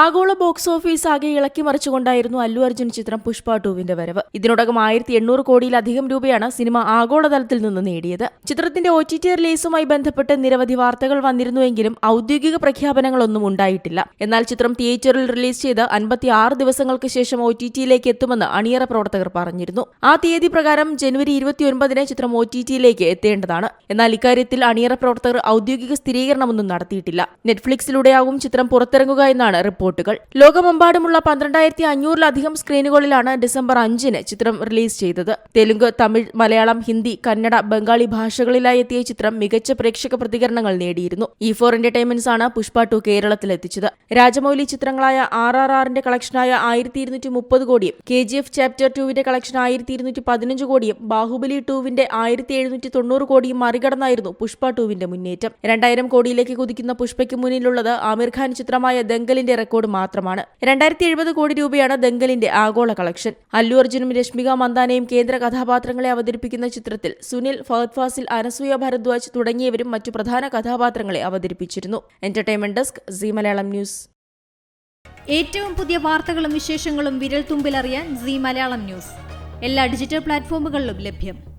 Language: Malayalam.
ആഗോള ബോക്സ് ഓഫീസ് ആകെ ഇളക്കി മറിച്ചുകൊണ്ടായിരുന്നു അല്ലു അർജുൻ ചിത്രം പുഷ്പ ടൂവിന്റെ വരവ്. ഇതിനോടകം ആയിരത്തി എണ്ണൂറ് കോടിയിലധികം രൂപയാണ് സിനിമ ആഗോളതലത്തിൽ നിന്ന് നേടിയത്. ചിത്രത്തിന്റെ ഒ ടി ടി റിലീസുമായി ബന്ധപ്പെട്ട് നിരവധി വാർത്തകൾ വന്നിരുന്നുവെങ്കിലും ഔദ്യോഗിക പ്രഖ്യാപനങ്ങളൊന്നും ഉണ്ടായിട്ടില്ല. എന്നാൽ ചിത്രം തിയേറ്ററിൽ റിലീസ് ചെയ്ത് അൻപത്തിയാറ് ദിവസങ്ങൾക്ക് ശേഷം ഒ ടി ടിയിലേക്ക് എത്തുമെന്ന് അണിയറ പ്രവർത്തകർ പറഞ്ഞിരുന്നു. ആ തീയതി പ്രകാരം ജനുവരി ഇരുപത്തിയൊൻപതിന് ചിത്രം ഒ ടി ടിയിലേക്ക് എത്തേണ്ടതാണ്. എന്നാൽ ഇക്കാര്യത്തിൽ അണിയറ പ്രവർത്തകർ ഔദ്യോഗിക സ്ഥിരീകരണമൊന്നും നടത്തിയിട്ടില്ല. നെറ്റ്ഫ്ലിക്സിലൂടെയാകും ചിത്രം പുറത്തിറങ്ങുക എന്നാണ് റിപ്പോർട്ടുകൾ. ലോകമെമ്പാടുമുള്ള പന്ത്രണ്ടായിരത്തി അഞ്ഞൂറിലധികം സ്ക്രീനുകളിലാണ് ഡിസംബർ അഞ്ചിന് ചിത്രം റിലീസ് ചെയ്തത്. തെലുങ്ക് തമിഴ് മലയാളം ഹിന്ദി കന്നഡ ബംഗാളി ഭാഷകളിലായി എത്തിയ ചിത്രം മികച്ച പ്രേക്ഷക പ്രതികരണങ്ങൾ നേടിയിരുന്നു. ഇ ഫോർ എന്റർടൈൻമെന്റ്സ് ആണ് പുഷ്പ ടു കേരളത്തിലെത്തിച്ചത്. രാജമൌലി ചിത്രങ്ങളായ ആർ ആർ ആറിന്റെ കളക്ഷനായ ആയിരത്തി ഇരുന്നൂറ്റി മുപ്പത് കോടിയും കെ ജി എഫ് ചാപ്റ്റർ ടുവിന്റെ കളക്ഷൻ ആയിരത്തി ഇരുന്നൂറ്റി പതിനഞ്ച് കോടിയും ബാഹുബലി ടുവിന്റെ ആയിരത്തി എഴുന്നൂറ്റി തൊണ്ണൂറ് കോടിയും മറികടന്നായിരുന്നു പുഷ്പ ടുവിന്റെ മുന്നേറ്റം. രണ്ടായിരം കോടിയിലേക്ക് കുതിക്കുന്ന പുഷ്പയ്ക്ക് മുന്നിലുള്ളത് ആമിർ ഖാൻ ചിത്രമായ ദംഗലിന്റെ റെക്കോർഡ് മാത്രമാണ്. രണ്ടായിരത്തി എഴുപത് കോടി രൂപയാണ് ദംഗലിന്റെ ആഗോള കളക്ഷൻ. അല്ലു അർജുനും രശ്മിക മന്ദാനയും കേന്ദ്ര കഥാപാത്രങ്ങളെ അവതരിപ്പിക്കുന്ന ചിത്രത്തിൽ സുനിൽ ഫഹദ് ഫാസിൽ അനസൂയ ഭരദ്വാജ് തുടങ്ങിയവരും മറ്റു പ്രധാന കഥാപാത്രങ്ങളെ അവതരിപ്പിച്ചിരുന്നു. Entertainment desk Zee Malayalam news. ഏറ്റവും പുതിയ വാർത്തകളും വിശേഷങ്ങളും വിരൽ തുമ്പിലറിയാൻ സി മലയാളം ന്യൂസ്. എല്ലാ ഡിജിറ്റൽ പ്ലാറ്റ്ഫോമുകളിലും ലഭ്യം.